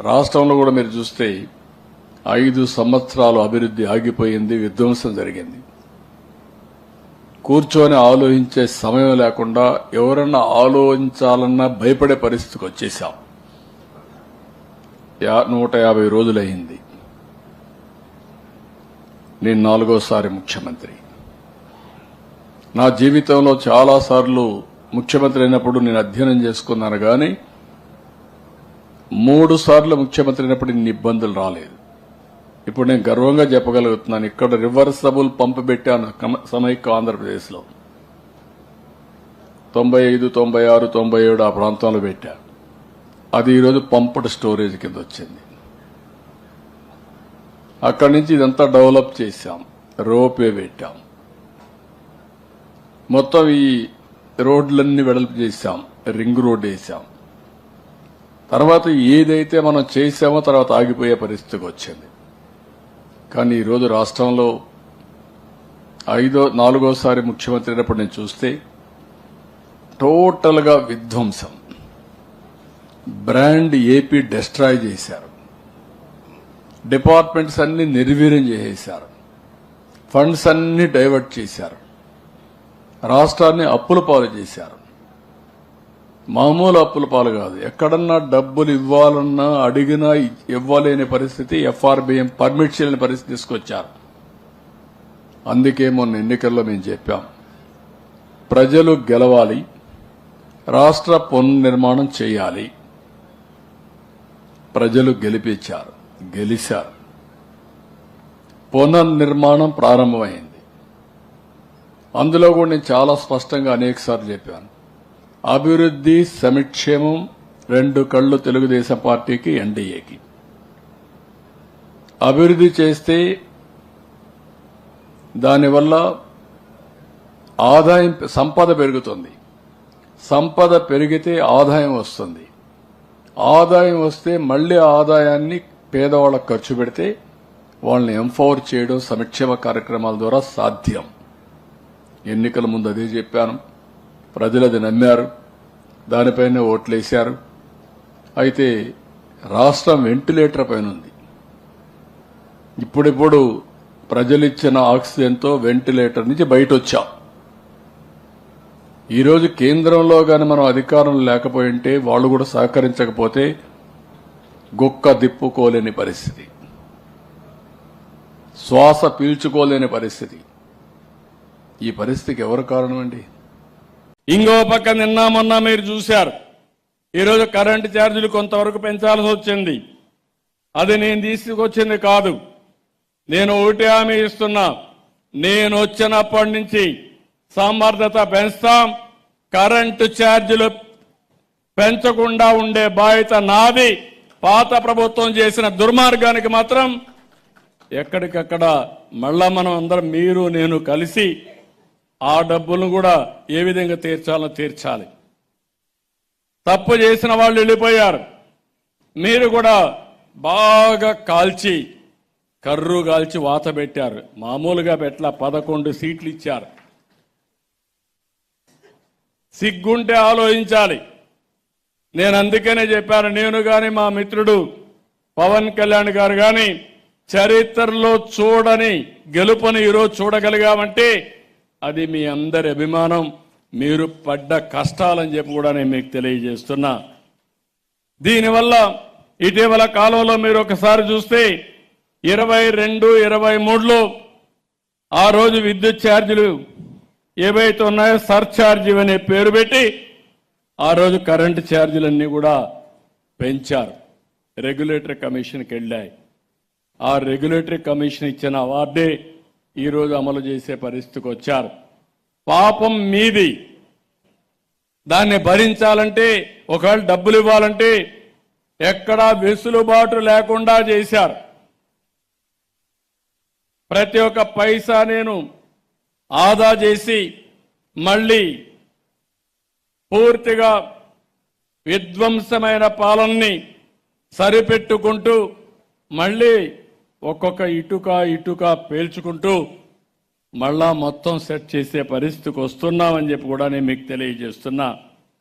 రాష్ట్రంలో కూడా మీరు చూస్తే ఐదు సంవత్సరాలు అభివృద్ధి ఆగిపోయింది విధ్వంసం జరిగింది. కూర్చొని ఆలోచించే సమయం లేకుండా ఎవరన్నా ఆలోచించాలన్నా భయపడే పరిస్థితికి వచ్చేసాం నూట యాభై రోజులయ్యింది నేను నాలుగోసారి ముఖ్యమంత్రి. నా జీవితంలో చాలాసార్లు ముఖ్యమంత్రి అయినప్పుడు నేను అధ్యయనం చేసుకున్నాను కానీ మూడు సార్లు ముఖ్యమంత్రి అయినప్పుడు ఇన్ని ఇబ్బందులు రాలేదు. ఇప్పుడు నేను గర్వంగా చెప్పగలుగుతున్నాను ఇక్కడ రివర్సబుల్ పంప్ పెట్టాను సమైక్య ఆంధ్రప్రదేశ్లో. తొంభై ఐదు తొంభై ఆరు తొంభై ఏడు ఆ ప్రాంతంలో పెట్టా. అది ఈరోజు పంప్డ్ స్టోరేజ్ కింద వచ్చింది. అక్కడి నుంచి ఇదంతా డెవలప్ చేశాం. రోప్వే పెట్టాం. మొత్తం ఈ రోడ్లన్నీ వెడల్పు చేశాం. రింగ్ రోడ్ వేసాం తర్వాత ఏదైతే మనం చేసామో తర్వాత ఆగిపోయే పరిస్థితికి వచ్చింది. కానీ ఈరోజు రాష్ట్రంలో ఐదో నాలుగోసారి ముఖ్యమంత్రి అయినప్పుడు నేను చూస్తే టోటల్గా విధ్వంసం. బ్రాండ్ ఏపీ డెస్ట్రాయ్ చేశారు. డిపార్ట్మెంట్స్ అన్ని నిర్వీర్యం చేసేశారు. ఫండ్స్ అన్ని డైవర్ట్ చేశారు. రాష్ట్రాన్ని అప్పుల పాలు చేశారు. మామూలు అప్పుల పాలు కాదు. ఎక్కడన్నా డబ్బులు ఇవ్వాలన్నా అడిగినా ఇవ్వలేని పరిస్థితి ఎఫ్ఆర్బిఎం పర్మిట్ చేయలేని పరిస్థితి తీసుకొచ్చారు. అందుకే మొన్న ఎన్నికల్లో మేము చెప్పాం. ప్రజలు గెలవాలి. రాష్ట్ర పునర్నిర్మాణం చేయాలి. ప్రజలు గెలిపించారు. గెలిచారు పునర్నిర్మాణం ప్రారంభమైంది. అందులో కూడా నేను చాలా స్పష్టంగా అనేకసార్లు చెప్పాను. అభివృద్ధి సంక్షేమం రెండు కళ్ళు తెలుగుదేశం పార్టీకి ఎన్డీఏకి. అభివృద్ధి చేస్తే దానివల్ల ఆదాయం సంపద పెరుగుతుంది. సంపద పెరిగితే ఆదాయం వస్తుంది. ఆదాయం వస్తే మళ్ళీ ఆదాయాన్ని పేదవాళ్ళకు ఖర్చు పెడితే వాళ్ళని ఎంపవర్ చేయడం సంక్షేమ కార్యక్రమాల ద్వారా సాధ్యం. ఎన్నికల ముందు అదే చెప్పాను. ప్రజలది నమ్మారు. దానిపైన ఓట్లేశారు. అయితే రాష్ట్రం వెంటిలేటర్ పైన ఉంది ఇప్పుడిప్పుడు ప్రజలిచ్చిన ఆక్సిజన్తో వెంటిలేటర్ నుంచి బయట వచ్చాం ఈరోజు కేంద్రంలో గాని మనం అధికారం లేకపోయింటే వాళ్ళు కూడా సహకరించకపోతే గుక్క దిప్పుకోలేని పరిస్థితి. శ్వాస పీల్చుకోలేని పరిస్థితి. ఈ పరిస్థితికి ఎవరు కారణం అండి ఇంకో పక్క నిన్న మొన్న మీరు చూశారు. ఈరోజు కరెంటు ఛార్జీలు కొంతవరకు పెంచాల్సి వచ్చింది. అది నేను తీసుకొచ్చింది కాదు. నేను ఒకటి హామీ ఇస్తున్నా. నేను వచ్చినప్పటి నుంచి సమర్థత పెంచుతాం. కరెంటు ఛార్జీలు పెంచకుండా ఉండే బాధ్యత నాది. పాత ప్రభుత్వం చేసిన దుర్మార్గానికి మాత్రం ఎక్కడికక్కడ మళ్ళా మనం అందరం మీరు నేను కలిసి ఆ డబ్బులను కూడా ఏ విధంగా తీర్చాలో తీర్చాలి. తప్పు చేసిన వాళ్ళు వెళ్ళిపోయారు. మీరు కూడా బాగా కాల్చి కర్రు కాల్చి వాత పెట్టారు. మామూలుగా పెట్ల పదకొండు సీట్లు ఇచ్చారు. సిగ్గుంటే ఆలోచించాలి. నేను అందుకనే చెప్పాను నేను కానీ మా మిత్రుడు పవన్ కళ్యాణ్ గారు కానీ చరిత్రలో చూడని గెలుపుని ఈరోజు చూడగలిగామంటే అది మీ అందరి అభిమానం. మీరు పడ్డ కష్టాలని చెప్పి కూడా నేను మీకు తెలియజేస్తున్నా. దీనివల్ల ఇటీవల కాలంలో మీరు ఒకసారి చూస్తే ఇరవై రెండు ఇరవై మూడులో ఆ రోజు విద్యుత్ ఛార్జీలు ఏవైతే ఉన్నాయో సర్ఛార్జీ అనే పేరు పెట్టి ఆ రోజు కరెంటు ఛార్జీలన్నీ కూడా పెంచారు. రెగ్యులేటరీ కమిషన్కి వెళ్ళాయి. ఆ రెగ్యులేటరీ కమిషన్ ఇచ్చిన అవార్డే ఈరోజు అమలు చేసే పరిస్థితికి వచ్చారు. పాపం మీది. దాన్ని భరించాలంటే ఒకవేళ డబ్బులు ఇవ్వాలంటే ఎక్కడా వెసులుబాటు లేకుండా చేశారు. ప్రతి ఒక్క పైసా నేను ఆదా చేసి మళ్ళీ పూర్తిగా విధ్వంసమైన పాలనని సరిపెట్టుకుంటూ మళ్ళీ ఒక్కొక్క ఇటుక ఇటుక పేల్చుకుంటూ మళ్ళా మొత్తం సెట్ చేసే పరిస్థితికి వస్తున్నామని చెప్పి కూడా నేను మీకు తెలియజేస్తున్నా.